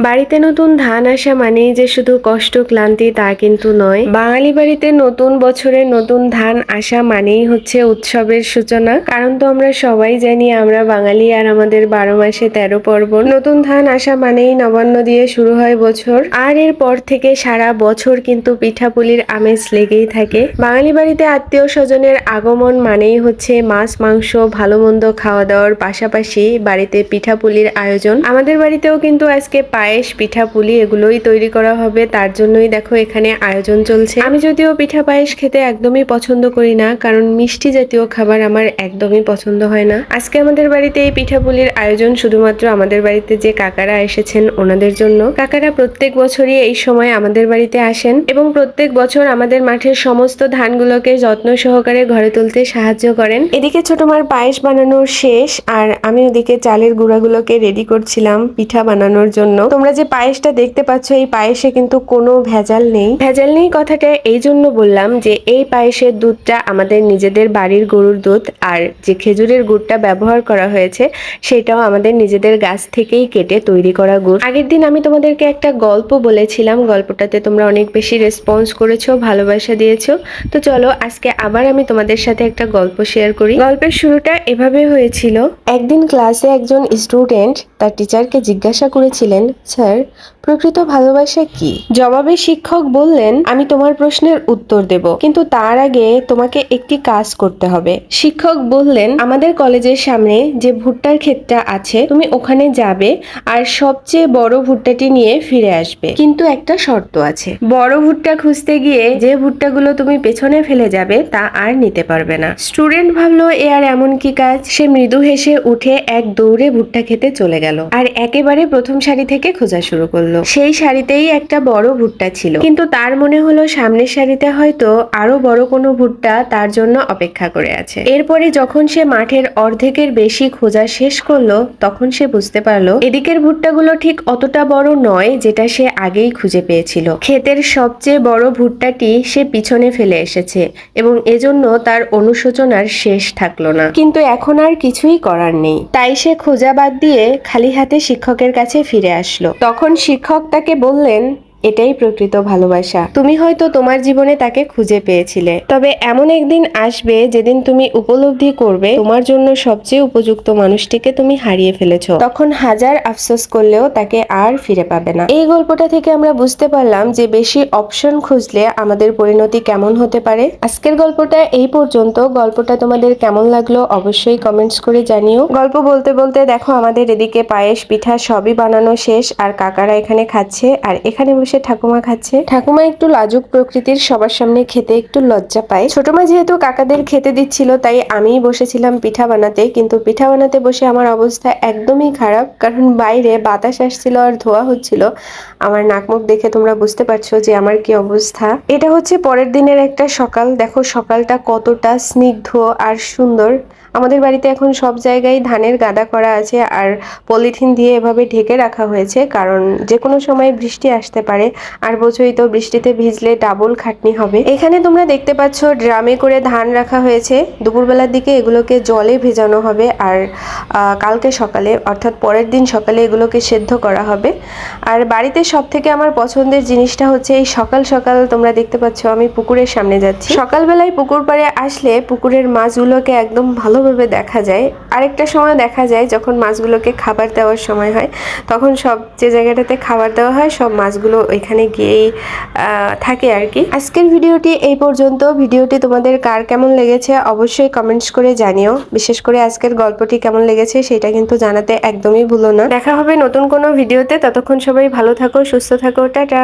বাড়িতে নতুন ধান আসা মানেই যে শুধু কষ্ট, ক্লান্তি তা কিন্তু নয়। বাঙালি বাড়িতে নতুন বছরের নতুন ধান আসা মানেই হচ্ছে উৎসবের সূচনা। কারণ তো আমরা সবাই জানি আমরা বাঙালি আর আমাদের বারো মাসে তেরো পর্বণ। নতুন ধান আসা মানেই নবান্ন দিয়ে শুরু হয় বছর। আর এর পর থেকে সারা বছর কিন্তু পিঠাপুলির আমেজ লেগেই থাকে। বাঙালি বাড়িতে আত্মীয় স্বজনের আগমন মানেই হচ্ছে মাছ, মাংস, ভালো মন্দ খাওয়া দাওয়ার পাশাপাশি বাড়িতে পিঠাপুলির আয়োজন। আমাদের বাড়িতেও কিন্তু আজকে পায়েস, পিঠা, পুলি এগুলোই তৈরি করা হবে। তার জন্যই দেখো এখানে আয়োজন চলছে। আমি যদিও পিঠা পায়েস খেতে একদমই পছন্দ করি না, কারণ মিষ্টি জাতীয় খাবার আমার একদমই পছন্দ হয় না। আজকে আমাদের বাড়িতে এই পিঠা পুলির আয়োজন শুধুমাত্র আমাদের বাড়িতে যে কাকারা এসেছেন ওনাদের জন্য। কাকারা প্রত্যেক বছরই এই সময় আমাদের বাড়িতে আসেন এবং প্রত্যেক বছর আমাদের মাঠের সমস্ত ধানগুলোকে যত্ন সহকারে ঘরে তুলতে সাহায্য করেন। এদিকে ছোট মার পায়েস বানানোর শেষ, আর আমি ওদিকে চালের গুঁড়াগুলোকে রেডি করছিলাম পিঠা বানানোর জন্য। তোমরা যে পায়েসটা দেখতে পাচ্ছ, এই পায়েসে কিন্তু কোনো ভেজাল নেই। ভেজাল নেই কথাটা এই জন্য বললাম যে, এই পায়েসের দুধটা আমাদের নিজেদের বাড়ির গরুর দুধ আর যে খেজুরের গুড়টা ব্যবহার করা হয়েছে, সেটাও আমাদের নিজেদের গাছ থেকেই কেটে তৈরি করা গুড়। আগের দিন আমি তোমাদেরকে একটা গল্প বলেছিলাম, গল্পটাতে তোমরা অনেক বেশি রেসপন্স করেছ, ভালোবাসা দিয়েছ। তো চলো, আজকে আবার আমি তোমাদের সাথে একটা গল্প শেয়ার করি। গল্পের শুরুটা এভাবে হয়েছিল। একদিন ক্লাসে একজন স্টুডেন্ট তার টিচারকে জিজ্ঞাসা করেছিলেন স্যার, প্রকৃত ভালোবাসা কি? জবাবে শিক্ষক বললেন, আমি তোমার প্রশ্নের উত্তর দেব, কিন্তু তার আগে তোমাকে একটি কাজ করতে হবে। শিক্ষক বললেন, আমাদের কলেজের সামনে যে ভুট্টার ক্ষেতটা আছে, তুমি ওখানে যাবে আর সবচেয়ে বড় ভুট্টাটি নিয়ে ফিরে আসবে। কিন্তু একটা শর্ত আছে, বড় ভুট্টা খুঁজতে গিয়ে যে ভুট্টাগুলো তুমি পেছনে ফেলে যাবে, তা আর নিতে পারবে না। স্টুডেন্ট ভাবলো, এ আর এমন কি কাজ? সে মৃদু হেসে উঠে এক দৌড়ে ভুট্টা খেতে চলে গেল, আর একেবারে প্রথম সারি থেকে খোঁজা শুরু করল। সেই শাড়িতেই একটা বড় ভুট্টা ছিল। কিন্তু তার মনে হলো সামনের সারিতে হয়তো আরও বড় কোনো ভুট্টা তার জন্য অপেক্ষা করে আছে। এরপরে যখন সে মাঠের অর্ধেকের বেশি খোঁজা শেষ করল, তখন সে বুঝতে পারল, এদিকের ভুট্টাগুলো ঠিক অতটা বড় নয় যেটা সে আগেই খুঁজে পেয়েছিল। ক্ষেতের সবচেয়ে বড় ভুট্টাটি সে পিছনে ফেলে এসেছে এবং এজন্য তার অনুশোচনার শেষ থাকল না। কিন্তু এখন আর কিছুই করার নেই। তাই সে খোঁজা বাদ দিয়ে খালি হাতে শিক্ষকের কাছে ফিরে আসলো। তখন শিক্ষক তাকে বললেন এটাই প্রকৃত ভালোবাসা। তুমি হয়তো তোমার জীবনে তাকে খুঁজে পেয়েছিলে। তবে এমন একদিন আসবে যেদিন তুমি উপলব্ধি করবে তোমার জন্য সবচেয়ে উপযুক্ত মানুষটিকে তুমি হারিয়ে ফেলেছো। তখন হাজার আফসোস করলেও তাকে আর ফিরে পাবে না। এই গল্পটা থেকে আমরা বুঝতে পারলাম যে বেশি অপশন খুঁজলে আমাদের পরিণতি কেমন হতে পারে। আজকের গল্পটা এই পর্যন্ত। গল্পটা তোমাদের কেমন লাগল অবশ্যই কমেন্টস করে জানিও। গল্প বলতে বলতে দেখো আমাদের এদিকে পায়েস পিঠা সবই বানানো শেষ আর কাকারা এখানে খাচ্ছে আর এখানে বসে ঠাকুমা খাচ্ছে। ঠাকুমা একটু লাজুক প্রকৃতির সবার সামনে খেতে একটু লজ্জা পায়। ছোট মা যেহেতু কাকাদের খেতে দিচ্ছিল, তাই আমিই বসেছিলাম পিঠা বানাতে। কিন্তু পিঠা বানাতে বসে আমার অবস্থা একদমই খারাপ। কারণ বাইরে বাতাস আসছিল আর ধোয়া হচ্ছিল। আমার নাক মুখ দেখে তোমরা বুঝতে পারছ যে আমার কি অবস্থা। এটা হচ্ছে পরের দিনের একটা সকাল। দেখো সকালটা কতটা স্নিগ্ধ আর সুন্দর। আমাদের বাড়িতে এখন সব জায়গায় ধানের গাদা করা আছে আর পলিথিন দিয়ে এভাবে ঢেকে রাখা হয়েছে, কারণ যে কোনো সময় বৃষ্টি আসতে পারে। আর বোঝোই তো বৃষ্টিতে ভিজলে ডাবল খাটনি হবে। এখানে তোমরা দেখতে পাচ্ছ ড্রামে করে ধান রাখা হয়েছে। দুপুরবেলার দিকে এগুলোকে জলে ভেজানো হবে আর কালকে সকালে অর্থাৎ পরের দিন সকালে এগুলোকে সেদ্ধ করা হবে। আর বাড়িতে সব থেকে আমার পছন্দের জিনিসটা হচ্ছে এই সকাল সকাল তোমরা দেখতে পাচ্ছ আমি পুকুরের সামনে যাচ্ছি। সকালবেলায় পুকুর পাড়ে আসলে পুকুরের মাছগুলোকে একদম ভালোভাবে দেখা যায়। আরেকটা সময় দেখা যায় যখন মাছগুলোকে খাবার দেওয়ার সময় হয়, তখন সব যে জায়গাটাতে খাবার দেওয়া হয়, সব মাছগুলো ওইখানে গিয়েই থাকে আর কি। আজকের ভিডিওটি এই পর্যন্ত। ভিডিওটি তোমাদের কার কেমন লেগেছে অবশ্যই কমেন্টস করে জানিও। বিশেষ করে আজকের গল্পটি কেমন লেগেছে সেটা কিন্তু জানাতে একদমই ভুলো না। দেখা হবে নতুন কোনো ভিডিওতে। ততক্ষণ সবাই ভালো থাকো, সুস্থ থাকো, টাটা!